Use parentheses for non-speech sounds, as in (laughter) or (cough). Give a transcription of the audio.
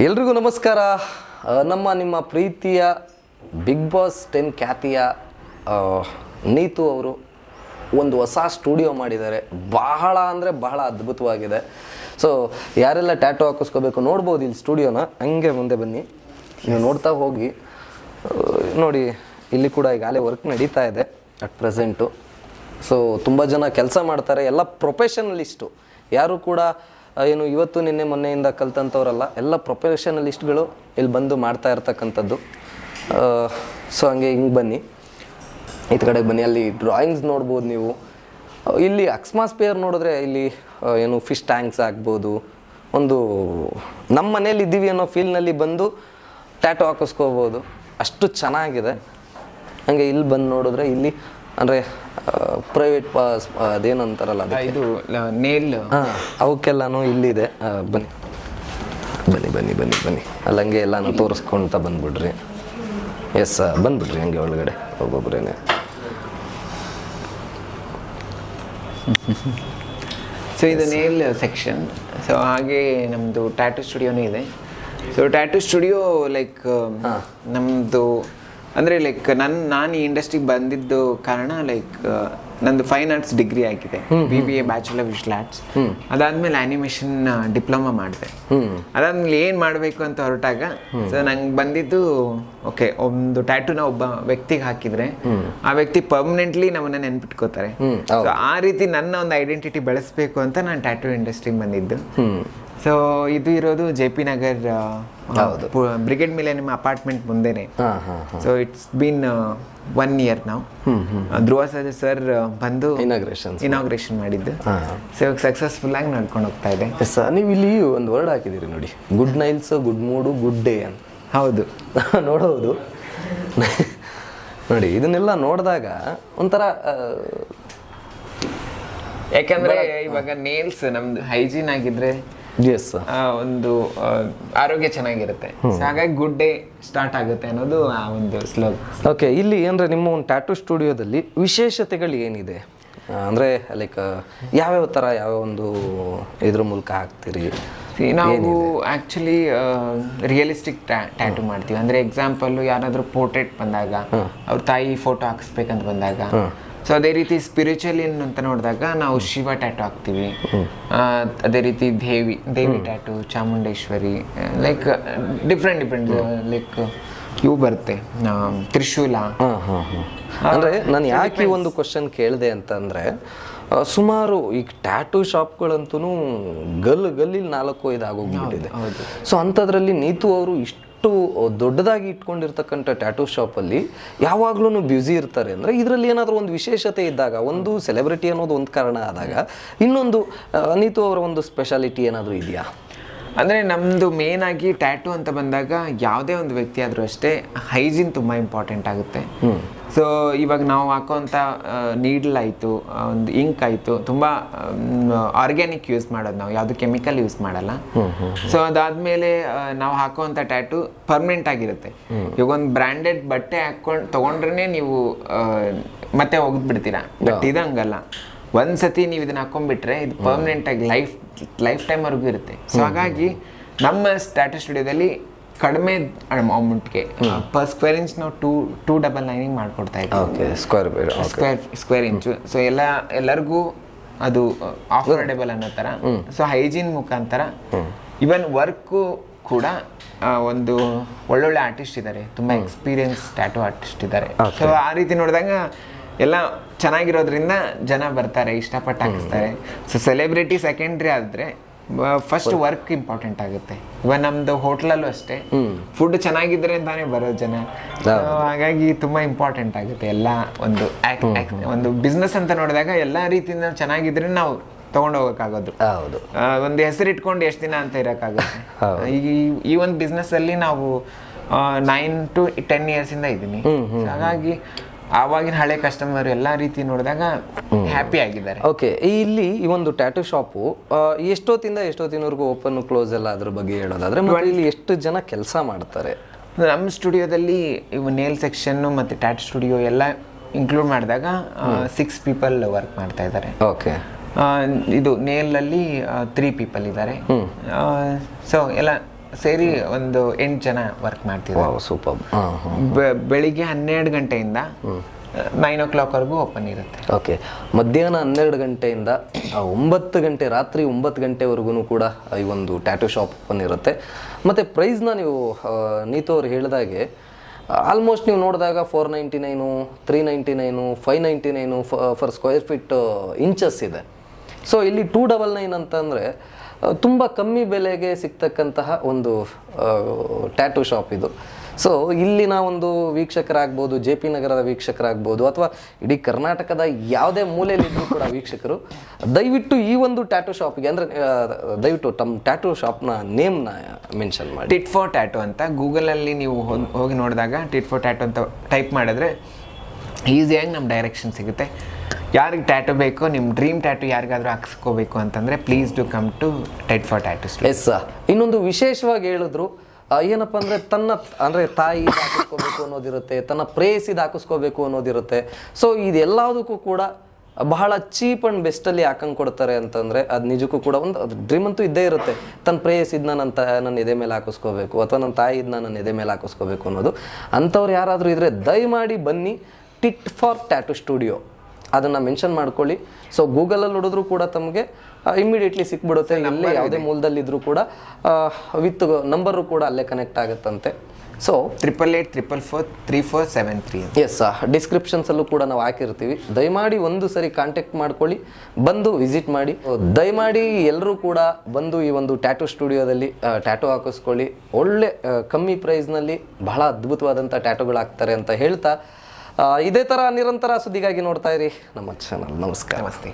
ಎಲ್ರಿಗೂ ನಮಸ್ಕಾರ. ನಮ್ಮ ನಿಮ್ಮ ಪ್ರೀತಿಯ ಬಿಗ್ ಬಾಸ್ ಟೆನ್ ಖ್ಯಾತಿಯ ನೀತು ಅವರು ಒಂದು ಹೊಸ ಸ್ಟುಡಿಯೋ ಮಾಡಿದ್ದಾರೆ. ಬಹಳ ಅಂದರೆ ಬಹಳ ಅದ್ಭುತವಾಗಿದೆ. ಸೊ ಯಾರೆಲ್ಲ ಟ್ಯಾಟೋ ಹಾಕಿಸ್ಕೋಬೇಕು ನೋಡ್ಬೋದು ಇಲ್ಲಿ ಸ್ಟುಡಿಯೋನ. ಹಂಗೆ ಮುಂದೆ ಬನ್ನಿ. ನೀವು ನೋಡ್ತಾ ಹೋಗಿ. ನೋಡಿ ಇಲ್ಲಿ ಕೂಡ ಈಗಾಗಲೇ ವರ್ಕ್ ನಡೀತಾ ಇದೆ ಅಟ್ ಪ್ರೆಸೆಂಟು ಸೊ ತುಂಬ ಜನ ಕೆಲಸ ಮಾಡ್ತಾರೆ. ಎಲ್ಲ ಪ್ರೊಫೆಷನಲಿಸ್ಟು ಯಾರು ಕೂಡ ಏನು ಇವತ್ತು ನಿನ್ನೆ ಮೊನ್ನೆಯಿಂದ ಕಲ್ತಂಥವ್ರಲ್ಲ, ಎಲ್ಲ ಪ್ರೊಫೆಷನಲಿಸ್ಟ್ಗಳು ಇಲ್ಲಿ ಬಂದು ಮಾಡ್ತಾ ಇರ್ತಕ್ಕಂಥದ್ದು. ಸೊ ಹಂಗೆ ಹಿಂಗೆ ಬನ್ನಿ. ಈ ಕಡೆಗೆ ಬನ್ನಿ, ಅಲ್ಲಿ ಡ್ರಾಯಿಂಗ್ಸ್ ನೋಡ್ಬೋದು ನೀವು. ಇಲ್ಲಿ ಇಲ್ಲಿ ಅಕ್ಸ್ಮಾಸ್ಪಿಯರ್ ನೋಡಿದ್ರೆ ಇಲ್ಲಿ ಏನು ಫಿಶ್ ಟ್ಯಾಂಕ್ಸ್ ಆಗ್ಬೋದು. ಒಂದು ನಮ್ಮ ಮನೇಲಿ ಇದ್ದೀವಿ ಅನ್ನೋ ಫೀಲ್ನಲ್ಲಿ ಬಂದು ಟ್ಯಾಟೋ ಹಾಕಿಸ್ಕೋಬೋದು. ಅಷ್ಟು ಚೆನ್ನಾಗಿದೆ. ಹಂಗೆ ಇಲ್ಲಿ ಬಂದು ನೋಡಿದ್ರೆ ಇಲ್ಲಿ ಅಂದರೆ ಪ್ರೈವೇಟ್ ಪಾಸ್ ಅದೇನಂತಾರಲ್ಲ ಅದು ಇದು ನೇಲ್ ಹಾಂ ಅವಕ್ಕೆಲ್ಲನೂ ಇಲ್ಲಿದೆ. ಬನ್ನಿ. ಬನ್ನಿ ಬನ್ನಿ ಬನ್ನಿ ಬನ್ನಿ. ಅಲ್ಲಿ ಹಂಗೆ ಎಲ್ಲಾನು ತೋರಿಸ್ಕೊಂತ ಬಂದ್ಬಿಡ್ರಿ. ಎಸ್ ಬಂದ್ಬಿಡ್ರಿ ಹಂಗೆ ಒಳಗಡೆ. ಒಬ್ಬೊಬ್ರೇನೆ ಸೊ ಇದು ನೇಲ್ ಸೆಕ್ಷನ್ ಸೊ ಹಾಗೆ ನಮ್ಮದು ಟ್ಯಾಟೂ ಸ್ಟುಡಿಯೋನೂ ಇದೆ. ಸೊ ಟ್ಯಾಟೂ ಸ್ಟುಡಿಯೋ ಲೈಕ್ ನಮ್ಮದು ಅಂದರೆ ಲೈಕ್ ನನ್ನ ನಾನು ಈ ಇಂಡಸ್ಟ್ರಿಗೆ ಬಂದಿದ್ದು ಕಾರಣ ಲೈಕ್ ನಂದು ಫೈನ್ ಆರ್ಟ್ಸ್ ಡಿಗ್ರಿ ಆಗಿದೆ. B B A bachelor visual arts ಅದಾದ್ಮೇಲೆ ಆನಿಮೇಷನ್ ಡಿಪ್ಲೊಮಾ ಮಾಡಿದೆ. ಅದಾದ್ಮೇಲೆ ಏನು ಮಾಡಬೇಕು ಅಂತ ಹೊರಟಾಗ ಸೊ ನಂಗೆ ಬಂದಿದ್ದು ಓಕೆ ಒಂದು ಟ್ಯಾಟೂನ ಒಬ್ಬ ವ್ಯಕ್ತಿಗೆ ಹಾಕಿದ್ರೆ ಆ ವ್ಯಕ್ತಿ ಪರ್ಮನೆಂಟ್ಲಿ ನಮ್ಮನ್ನ ನೆನ್ಪಿಟ್ಕೋತಾರೆ. ಆ ರೀತಿ ನನ್ನ ಒಂದು ಐಡೆಂಟಿಟಿ ಬೆಳೆಸ್ಬೇಕು ಅಂತ ನಾನು ಟ್ಯಾಟೂ ಇಂಡಸ್ಟ್ರಿಗೆ ಬಂದಿದ್ದು. ಸೊ ಇದು ಇರೋದು ಜೆ ಪಿ ನಗರ್ ಬ್ರಿಗೇಡ್ ಮೇಲೆ ನಿಮ್ಮ ಅಪಾರ್ಟ್ಮೆಂಟ್ ಮುಂದೆನೆ. So it's been one year ನಾವು ಧ್ರುವ ಸರ್ ಸರ್ ಬಂದು ಇನಾಗ್ರೇಷನ್ ಇನಾಗ್ರೇಷನ್ ಮಾಡಿದ್ದು. ಸೊ ಇವಾಗ ಸಕ್ಸಸ್ಫುಲ್ ಆಗಿ ನಡ್ಕೊಂಡು ಹೋಗ್ತಾ ಇದೆ. ನೀವು ಇಲ್ಲಿ ಒಂದು ವರ್ಡ್ ಹಾಕಿದ್ದೀರಿ ನೋಡಿ. Good nails good mood good day ಅಂತ. ಹೌದು. (laughs) ನೋಡೋದು. ನೋಡಿ ಇದನ್ನೆಲ್ಲ ನೋಡಿದಾಗ ಒಂಥರ ಯಾಕಂದ್ರೆ ಇವಾಗ ನೇಲ್ಸ್ ನಮ್ದು ಹೈಜೀನ್ ಆಗಿದ್ರೆ ಒಂದು ಆ, ಆರೋಗ್ಯ ಚೆನ್ನಾಗಿರುತ್ತೆ. ಹಾಗಾಗಿ ಗುಡ್ ಡೇ ಸ್ಟಾರ್ಟ್ ಆಗುತ್ತೆ ಅನ್ನೋದು ಆ ಒಂದು ಸ್ಲೋಗ್ ಓಕೆ ಇಲ್ಲಿ ಅಂದ್ರೆ ನಿಮ್ಮ ಒಂದು ಟ್ಯಾಟೂ ಸ್ಟುಡಿಯೋದಲ್ಲಿ ವಿಶೇಷತೆಗಳು ಏನಿದೆ? ಅಂದ್ರೆ ಲೈಕ್ ಯಾವ್ಯಾವ ತರ ಯಾವ ಒಂದು ಇದ್ರ ಮೂಲಕ ಹಾಕ್ತೀರಿ? ನಾವು ಆಕ್ಚುಲಿ ರಿಯಲಿಸ್ಟಿಕ್ ಟ್ಯಾಟೂ ಮಾಡ್ತೀವಿ. ಅಂದ್ರೆ ಎಕ್ಸಾಂಪಲ್ ಯಾರಾದ್ರೂ ಪೋರ್ಟ್ರೇಟ್ ಬಂದಾಗ ಅವ್ರ ತಾಯಿ ಫೋಟೋ ಹಾಕಿಸ್ಬೇಕಂತ ಬಂದಾಗ ಸೊ ಅದೇ ರೀತಿ ಸ್ಪಿರಿಚುವಲ್ ಅಂತ ನೋಡಿದಾಗ ನಾವು ಶಿವ ಟ್ಯಾಟೂ ಹಾಕ್ತೀವಿ. ಅದೇ ರೀತಿ ದೇವಿ ದೇವಿ tattoo Chamundeshwari like different different like ಇವು ಬರುತ್ತೆ. ತ್ರಿಶೂಲ. ಹಾಂ ಹಾಂ ಹಾಂ. ಅಂದರೆ ನಾನು ಯಾಕೆ ಒಂದು ಕ್ವಶನ್ ಕೇಳಿದೆ ಅಂತಂದರೆ ಸುಮಾರು ಈಗ ಟ್ಯಾಟೂ ಶಾಪ್ಗಳಂತೂ ಗಲ್ ಗಲ್ಲಿ ನಾಲ್ಕು ಐದು ಆಗೋಗ್ಬಿಟ್ಟಿದೆ. ಸೊ ಅಂಥದ್ರಲ್ಲಿ ನೀತು ಅವರು ಇಷ್ಟು ದೊಡ್ಡದಾಗಿ ಇಟ್ಕೊಂಡಿರ್ತಕ್ಕಂಥ ಟ್ಯಾಟೂ ಶಾಪಲ್ಲಿ ಯಾವಾಗಲೂ ಬ್ಯುಸಿ ಇರ್ತಾರೆ. ಅಂದರೆ ಇದರಲ್ಲಿ ಏನಾದರೂ ಒಂದು ವಿಶೇಷತೆ ಇದ್ದಾಗ ಒಂದು ಸೆಲೆಬ್ರಿಟಿ ಅನ್ನೋದು ಒಂದು ಕಾರಣ ಆದಾಗ ಇನ್ನೊಂದು ಅನಿತು ನೀತು ಅವರ ಒಂದು ಸ್ಪೆಷಾಲಿಟಿ ಏನಾದರೂ ಇದೆಯಾ? ಅಂದರೆ ನಮ್ಮದು ಮೇನ್ ಆಗಿ ಟ್ಯಾಟೂ ಅಂತ ಬಂದಾಗ ಯಾವುದೇ ಒಂದು ವ್ಯಕ್ತಿ ಆದರೂ ಅಷ್ಟೇ ಹೈಜೀನ್ ತುಂಬ ಇಂಪಾರ್ಟೆಂಟ್ ಆಗುತ್ತೆ. ಸೊ ಇವಾಗ ನಾವು ಹಾಕೋಂಥ ನೀಡ್ಲ್ ಆಯಿತು ಒಂದು ಇಂಕ್ ಆಯಿತು. ತುಂಬ ಆರ್ಗ್ಯಾನಿಕ್ ಯೂಸ್ ಮಾಡೋದು ನಾವು. ಯಾವುದು ಕೆಮಿಕಲ್ ಯೂಸ್ ಮಾಡಲ್ಲ. ಸೊ ಅದಾದಮೇಲೆ ನಾವು ಹಾಕೋವಂಥ ಟ್ಯಾಟು ಪರ್ಮನೆಂಟ್ ಆಗಿರುತ್ತೆ. ಇವಾಗ ಒಂದು ಬ್ರ್ಯಾಂಡೆಡ್ ಬಟ್ಟೆ ಹಾಕೊಂಡು ತೊಗೊಂಡ್ರೆ ನೀವು ಮತ್ತೆ ಹೋಗ್ಬಿಡ್ತೀರಾ ಬಟ್ ಇದು ಹಂಗಲ್ಲ ಒಂದ್ ಸತಿ ನೀವು ಇದನ್ನ ಹಾಕೊಂಡ್ಬಿಟ್ರೆ ಇದು ಪರ್ಮನೆಂಟ್ ಆಗಿ ಲೈಫ್ ಲೈಫ್ ಟೈಮ್ವರೆಗೂ ಇರುತ್ತೆ. ಸೊ ಹಾಗಾಗಿ ನಮ್ಮ ಸ್ಟ್ಯಾಟಸ್ ಸ್ಟುಡಿಯೋದಲ್ಲಿ ಕಡಿಮೆ ಅಮೌಂಟ್ಗೆ ಪರ್ ಸ್ಕ್ವೇರ್ ಇಂಚ್ ನಾವು ಟೂ ಟೂ ಡಬಲ್ ನೈನಿಂಗ್ ಮಾಡ್ಕೊಡ್ತಾ ಇದ್ದೀವಿ. Okay square square square inch so ಎಲ್ಲ ಎಲ್ಲರಿಗೂ ಅದು ಅಫೋರ್ಡೆಬಲ್ ಅನ್ನೋ ಥರ ಸೊ ಹೈಜೀನ್ ಮುಖಾಂತರ. ಇವನ್ ವರ್ಕು ಕೂಡ ಒಂದು ಒಳ್ಳೊಳ್ಳೆ ಆರ್ಟಿಸ್ಟ್ ಇದ್ದಾರೆ ತುಂಬ ಎಕ್ಸ್ಪೀರಿಯನ್ಸ್ ಟ್ಯಾಟೋ ಆರ್ಟಿಸ್ಟ್ ಇದ್ದಾರೆ ಸೊ ಆ ರೀತಿ ನೋಡಿದಾಗ ಎಲ್ಲ ಚೆನ್ನಾಗಿರೋದ್ರಿಂದ ಜನ ಬರ್ತಾರೆ ಇಷ್ಟಪಟ್ಟು ಹಾಕಿಸ್ತಾರೆ. ಸೊ ಸೆಲೆಬ್ರಿಟಿ ಸೆಕೆಂಡ್ರಿ ಆದ್ರೆ ಫಸ್ಟ್ ವರ್ಕ್ ಇಂಪಾರ್ಟೆಂಟ್ ಆಗುತ್ತೆ. ಇವಾಗ ನಮ್ದು ಹೋಟ್ಲಲ್ಲೂ ಅಷ್ಟೇ. ಫುಡ್ ಚೆನ್ನಾಗಿದ್ರೆ ಅಂತಾನೆ ಬರೋ ಜನ. ಹಾಗಾಗಿ ತುಂಬಾ ಇಂಪಾರ್ಟೆಂಟ್ ಆಗುತ್ತೆ ಎಲ್ಲ ಒಂದು ಒಂದು ಬಿಸ್ನೆಸ್ ಅಂತ ನೋಡಿದಾಗ ಎಲ್ಲಾ ರೀತಿಯಿಂದ ಚೆನ್ನಾಗಿದ್ರೆ ನಾವು ತಗೊಂಡೋಗಕ್ಕಾಗೋದು ಹೌದು. ಒಂದು ಹೆಸರು ಇಟ್ಕೊಂಡು ಎಷ್ಟು ದಿನ ಅಂತ ಇರೋಕ್ಕಾಗುತ್ತೆ. ಈ- ಈ ಒಂದು ಬಿಸ್ನೆಸ್ ಅಲ್ಲಿ ನಾವು ನೈನ್ ಟು ಟೆನ್ ಇಯರ್ಸ್ ಇಂದ ಇದ್ದೀನಿ. ಹಾಗಾಗಿ ಆವಾಗಿನ ಹಳೆ ಕಸ್ಟಮರ್ ಎಲ್ಲ ರೀತಿ ನೋಡಿದಾಗ ಹ್ಯಾಪಿ ಆಗಿದ್ದಾರೆ. ಓಕೆ ಇಲ್ಲಿ ಈ ಒಂದು ಟ್ಯಾಟೂ ಶಾಪು ಎಷ್ಟೊತ್ತಿಂದ ಎಷ್ಟೊತ್ತಿನವರೆಗೂ ಓಪನ್ ಕ್ಲೋಸ್ ಎಲ್ಲ ಅದ್ರ ಬಗ್ಗೆ ಹೇಳೋದಾದ್ರೆ ಮತ್ತೆ ಇಲ್ಲಿ ಎಷ್ಟು ಜನ ಕೆಲಸ ಮಾಡ್ತಾರೆ? ನಮ್ಮ ಸ್ಟುಡಿಯೋದಲ್ಲಿ ಇವು ನೇಲ್ ಸೆಕ್ಷನ್ನು ಮತ್ತು ಟ್ಯಾಟೂ ಸ್ಟುಡಿಯೋ ಎಲ್ಲ ಇನ್ಕ್ಲೂಡ್ ಮಾಡಿದಾಗ ಸಿಕ್ಸ್ ಪೀಪಲ್ ವರ್ಕ್ ಮಾಡ್ತಾ ಇದ್ದಾರೆ. ಓಕೆ ಇದು ನೇಲಲ್ಲಿ ತ್ರೀ ಪೀಪಲ್ ಇದ್ದಾರೆ. ಸೊ ಎಲ್ಲ ಸೇರಿ ಒಂದು ಎಂಟು ಜನ ವರ್ಕ್ ಮಾಡ್ತಿದ್ದಾರೆ. ವಾವ್ ಸೂಪರ್ ಬೆಳಿಗ್ಗೆ ಹನ್ನೆರಡು ಗಂಟೆಯಿಂದ ನೈನ್ ಓ ಕ್ಲಾಕ್ವರೆಗೂ ಓಪನ್ ಇರುತ್ತೆ. ಓಕೆ ಮಧ್ಯಾಹ್ನ ಹನ್ನೆರಡು ಗಂಟೆಯಿಂದ ಒಂಬತ್ತು ಗಂಟೆ ರಾತ್ರಿ ಒಂಬತ್ತು ಗಂಟೆವರೆಗೂ ಕೂಡ ಈ ಒಂದು ಟ್ಯಾಟೂ ಶಾಪ್ ಓಪನ್ ಇರುತ್ತೆ. ಮತ್ತು ಪ್ರೈಸ್ನ ನೀವು ನೀತು ಅವ್ರು ಹೇಳಿದಾಗೆ ಆಲ್ಮೋಸ್ಟ್ ನೀವು ನೋಡಿದಾಗ four ninety nine three ninety nine five ninety nine per square feet inches ಇದೆ. ಸೊ ಇಲ್ಲಿ ಟೂ ಡಬಲ್ ನೈನ್ ಅಂತಂದರೆ ತುಂಬ ಕಮ್ಮಿ ಬೆಲೆಗೆ ಸಿಗ್ತಕ್ಕಂತಹ ಒಂದು ಟ್ಯಾಟೂ ಶಾಪ್ ಇದು. ಸೊ ಇಲ್ಲಿನ ಒಂದು ವೀಕ್ಷಕರಾಗ್ಬೋದು, ಜೆ ಪಿ ನಗರದ ವೀಕ್ಷಕರಾಗ್ಬೋದು, ಅಥವಾ ಇಡೀ ಕರ್ನಾಟಕದ ಯಾವುದೇ ಮೂಲೆಯಲ್ಲಿದ್ದರೂ ಕೂಡ ವೀಕ್ಷಕರು, ದಯವಿಟ್ಟು ಈ ಒಂದು ಟ್ಯಾಟೂ ಶಾಪ್ಗೆ ಅಂದರೆ ದಯವಿಟ್ಟು ತಮ್ಮ ಟ್ಯಾಟೂ ಶಾಪ್ನ ನೇಮ್ನ ಮೆನ್ಷನ್ ಮಾಡಿ. ಟಿಟ್ ಫಾರ್ ಟ್ಯಾಟು ಅಂತ ಗೂಗಲಲ್ಲಿ ನೀವು ಹೋಗಿ ನೋಡಿದಾಗ ಟಿಟ್ ಫಾರ್ ಟ್ಯಾಟೋ ಅಂತ ಟೈಪ್ ಮಾಡಿದ್ರೆ ಈಸಿಯಾಗಿ ನಮ್ಮ ಡೈರೆಕ್ಷನ್ ಸಿಗುತ್ತೆ. ಯಾರಿಗೆ ಟ್ಯಾಟು ಬೇಕೋ ನಿಮ್ಮ ಡ್ರೀಮ್ ಟ್ಯಾಟು ಯಾರಿಗಾದ್ರೂ ಹಾಕ್ಸ್ಕೋಬೇಕು ಅಂತಂದರೆ please do come to tit for tattoo yes ಇನ್ನೊಂದು ವಿಶೇಷವಾಗಿ ಹೇಳಿದ್ರು ಏನಪ್ಪ ಅಂದರೆ ತನ್ನ, ಅಂದರೆ ತಾಯಿ ಹಾಕಿಸ್ಕೋಬೇಕು ಅನ್ನೋದಿರುತ್ತೆ, ತನ್ನ ಪ್ರೇಯಸಿದ ಹಾಕಿಸ್ಕೋಬೇಕು ಅನ್ನೋದಿರುತ್ತೆ. ಸೊ ಇದೆಲ್ಲದಕ್ಕೂ ಕೂಡ ಬಹಳ ಚೀಪ್ ಆ್ಯಂಡ್ ಬೆಸ್ಟಲ್ಲಿ ಹಾಕಂಗೆ ಕೊಡ್ತಾರೆ ಅಂತಂದರೆ ಅದು ನಿಜಕ್ಕೂ ಕೂಡ ಒಂದು, ಅದು ಡ್ರೀಮ್ ಅಂತೂ ಇದ್ದೇ ಇರುತ್ತೆ. ತನ್ನ ಪ್ರೇಯಸಿದ್ನ ನನ್ನ ತ ನನ್ನ ಎದೆ ಮೇಲೆ ಹಾಕಿಸ್ಕೋಬೇಕು, ಅಥವಾ ನನ್ನ ತಾಯಿದ್ನ ನನ್ನ ಎದೆ ಮೇಲೆ ಹಾಕಿಸ್ಕೋಬೇಕು ಅನ್ನೋದು. ಅಂಥವ್ರು ಯಾರಾದರೂ ಇದ್ದರೆ ದಯಮಾಡಿ ಬನ್ನಿ ಟಿಟ್ ಫಾರ್ ಟ್ಯಾಟು ಸ್ಟುಡಿಯೋ ಅದನ್ನು ಮೆನ್ಷನ್ ಮಾಡ್ಕೊಳ್ಳಿ. ಸೊ ಗೂಗಲಲ್ಲಿ ನೋಡಿದ್ರು ಕೂಡ ತಮಗೆ ಇಮಿಡಿಯೇಟ್ಲಿ ಸಿಕ್ಬಿಡುತ್ತೆ. ಎಲ್ಲೇ ಯಾವುದೇ ಮೂಲದಲ್ಲಿದ್ದರೂ ಕೂಡ ವಿತ್ ನಂಬರು ಕೂಡ ಅಲ್ಲೇ connect ಆಗುತ್ತಂತೆ. So triple eight triple four three four seven three yes ಡಿಸ್ಕ್ರಿಪ್ಷನ್ಸಲ್ಲೂ ಕೂಡ ನಾವು ಹಾಕಿರ್ತೀವಿ. ದಯಮಾಡಿ ಒಂದು ಸರಿ ಕಾಂಟ್ಯಾಕ್ಟ್ ಮಾಡ್ಕೊಳ್ಳಿ. ಬಂದು ವಿಸಿಟ್ ಮಾಡಿ. ದಯಮಾಡಿ ಎಲ್ಲರೂ ಕೂಡ ಬಂದು ಈ ಒಂದು ಟ್ಯಾಟೂ ಸ್ಟುಡಿಯೋದಲ್ಲಿ ಟ್ಯಾಟೂ ಹಾಕಿಸ್ಕೊಳ್ಳಿ. ಒಳ್ಳೆ ಕಮ್ಮಿ ಪ್ರೈಸ್ನಲ್ಲಿ ಬಹಳ ಅದ್ಭುತವಾದಂಥ ಟ್ಯಾಟೂಗಳು ಹಾಕ್ತಾರೆ ಅಂತ ಹೇಳ್ತಾ ಇದೇ ಥರ ನಿರಂತರ ಸುದ್ದಿಗಾಗಿ ನೋಡ್ತಾ ಇರಿ ನಮ್ಮ ಚಾನಲ್ ನಮಸ್ಕಾರ. ನಮಸ್ತೆ.